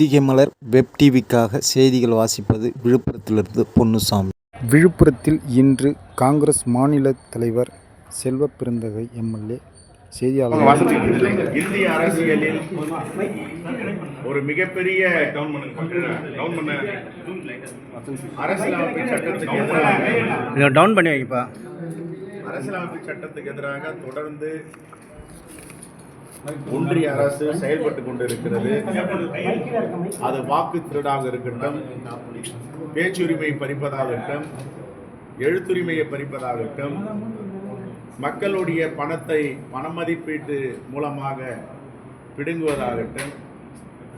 பொதிகை மலர் web டிவிக்காக செய்திகள் வாசிப்பது விழுப்புரத்திலிருந்து பொன்னுசாமி. விழுப்புரத்தில் இன்று காங்கிரஸ் மாநில தலைவர் செல்வ பெருந்தகை எம்எல்ஏ செய்தியாளர் இந்திய அரசியலில் ஒரு மிகப்பெரிய அரசியலமைப்பு சட்டத்துக்கு எதிராக இதை டவுன் பண்ணி வைப்பா அரசியலமைப்பு சட்டத்துக்கு எதிராக தொடர்ந்து ஒன்றிய அரசு செயல்பட்டு கொண்டிருக்கிறது. அது வாக்கு திருடாக இருக்கட்டும் பேச்சுரிமையை பறிப்பதாகட்டும் எழுத்துரிமையை பறிப்பதாகட்டும் மக்களுடைய பணத்தை பணமதிப்பீட்டு மூலமாக பிடுங்குவதாகட்டும்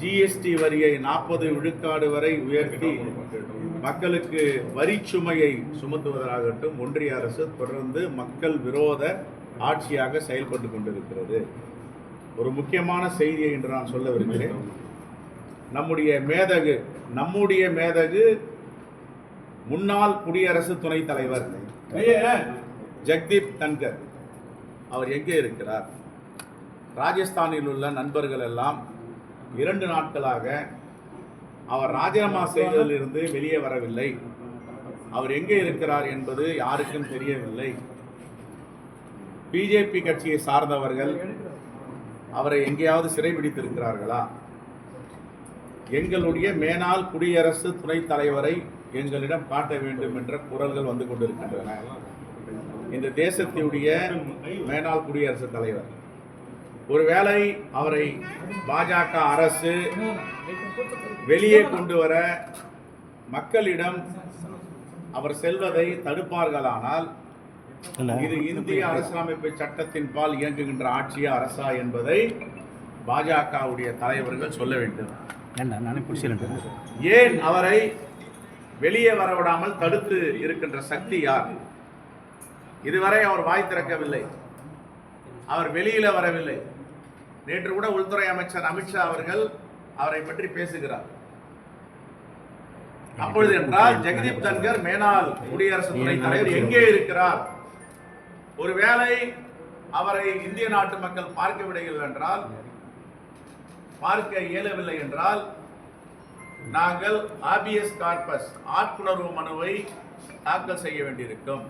ஜிஎஸ்டி வரியை நாற்பது விழுக்காடு வரை உயர்த்தி மக்களுக்கு வரிச்சுமையை சுமத்துவதாகட்டும் ஒன்றிய அரசு தொடர்ந்து மக்கள் விரோத ஆட்சியாக செயல்பட்டு கொண்டிருக்கிறது. ஒரு முக்கியமான செய்தியை இன்று நான் சொல்லவிருக்கிறேன் நம்முடைய மேதகு நம்முடைய மேதகு முன்னாள் குடியரசு துணைத் தலைவர் ஜெக்தீப் தன்கர். அவர் எங்கே இருக்கிறார்? ராஜஸ்தானில் உள்ள நண்பர்கள் எல்லாம் இரண்டு நாட்களாக அவர் ராஜினாமா செய்ததிலிருந்து வெளியே வரவில்லை. அவர் எங்கே இருக்கிறார் என்பது யாருக்கும் தெரியவில்லை. பிஜேபி கட்சியை சார்ந்தவர்கள் அவரை எங்கேயாவது சிறைபிடித்திருக்கிறார்களா? எங்களுடைய மேனால் குடியரசு துணைத் தலைவரை எங்களிடம் காட்ட வேண்டும் என்ற குரல்கள் வந்து கொண்டிருக்கின்றன. இந்த தேசத்தினுடைய மேனால் குடியரசுத் தலைவர். ஒருவேளை அவரை பாஜக அரசு வெளியே கொண்டு வர மக்களிடம் அவர் செல்வதை தடுப்பார்களானால் இது இந்திய அரசியலமைப்பு சட்டத்தின் பால் இயங்குகின்ற ஆட்சியா அரசா என்பதை பாஜகவுடைய தலைவர்கள் சொல்ல வேண்டும். ஏன் அவரை வெளியே வரவிடாமல் தடுத்து இருக்கின்ற சக்தி யார்? இதுவரை அவர் வாய் திறக்கவில்லை. அவர் வெளியில வரவில்லை. நேற்று கூட உள்துறை அமைச்சர் அமித்ஷா அவர்கள் அவரை பற்றி பேசுகிறார். அப்பொழுது என்றால் ஜெகதீப் தன்கர் மேனாள் குடியரசு துணைத் தலைவர் எங்கே இருக்கிறார்? ஒருவேளை அவரை இந்திய நாட்டு மக்கள் பார்க்கவில்லை என்றால் பார்க்க இயலவில்லை என்றால் நாங்கள் ஆபிஎஸ் கார்பஸ் ஆட்புணர்வு மனுவை தாக்கல் செய்ய வேண்டியிருக்கும்.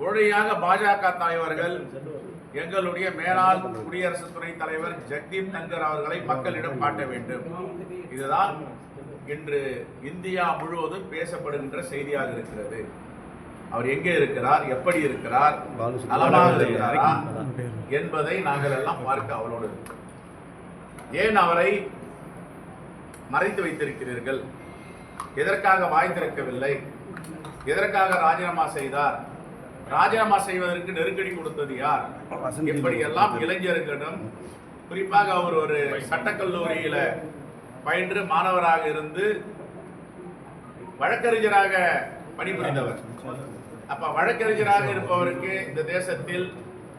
உடனடியாக பாஜக தலைவர்கள் எங்களுடைய மேலாள் குடியரசு துணைத் தலைவர் ஜெக்தீப் தங்கர் அவர்களை மக்களிடம் காட்ட வேண்டும். இதுதான் இன்று இந்தியா முழுவதும் பேசப்படுகின்ற செய்தியாக இருக்கிறது. அவர் எங்கே இருக்கிறார் எப்படி இருக்கிறார் நலமாக இருக்கிறாரா என்பதை நாங்கள் எல்லாம் பார்க்க அவளோடு இருக்கிறோம். ஏன் அவரை மறைத்து வைத்திருக்கிறீர்கள்? எதற்காக வாய் திறக்கவில்லை? எதற்காக ராஜினாமா செய்தார்? ராஜினாமா செய்வதற்கு நெருக்கடி கொடுத்தது யார்? இப்படியெல்லாம் இளைஞர்களிடம் குறிப்பாக அவர் ஒரு சட்டக்கல்லூரியில பயின்று மாணவராக இருந்து வழக்கறிஞராக பணிபுரிந்தவர். அப்ப வழக்கறிஞராக இருப்பவருக்கு இந்த தேசத்தில்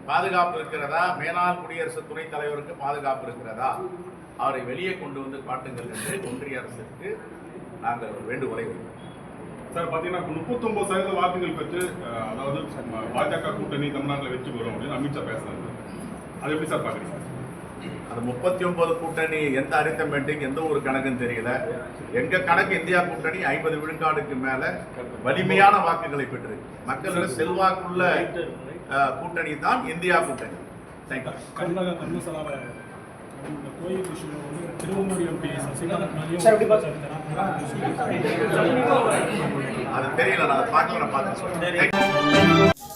பாதுகாப்பு இருக்கிறதா? மேலாள் குடியரசு துணைத் தலைவருக்கு பாதுகாப்பு இருக்கிறதா? அவரை வெளியே கொண்டு வந்து காட்டுங்கள் என்று ஒன்றிய அரசுக்கு நாங்கள் வேண்டுகோளை வைக்கிறோம். சார் பார்த்தீங்கன்னா முப்பத்தொம்பது சதவீத வாக்குகள் பெற்று அதாவது பாஜக கூட்டணி தமிழ்நாட்டில் வெற்றி பெறும் அப்படின்னு அமித்ஷா பேசுறாங்க அது எப்படி சார் பார்க்குறீங்க அது முப்பத்தி ஒன்பது கூட்டணி எந்த அரித்தமெட்டிக் எந்த ஒரு கணக்குன்னு தெரியல. எங்க கணக்கு இந்தியா கூட்டணி ஐம்பது விழுக்காடுக்கு மேல வலிமையான வாக்குகளை பெற்று. மக்களிடம் செல்வாக்குள்ள கூட்டணி தான் இந்தியா கூட்டணி. அது தெரியல நான் அதை பார்க்கல நான் பார்த்து சொல்றேன்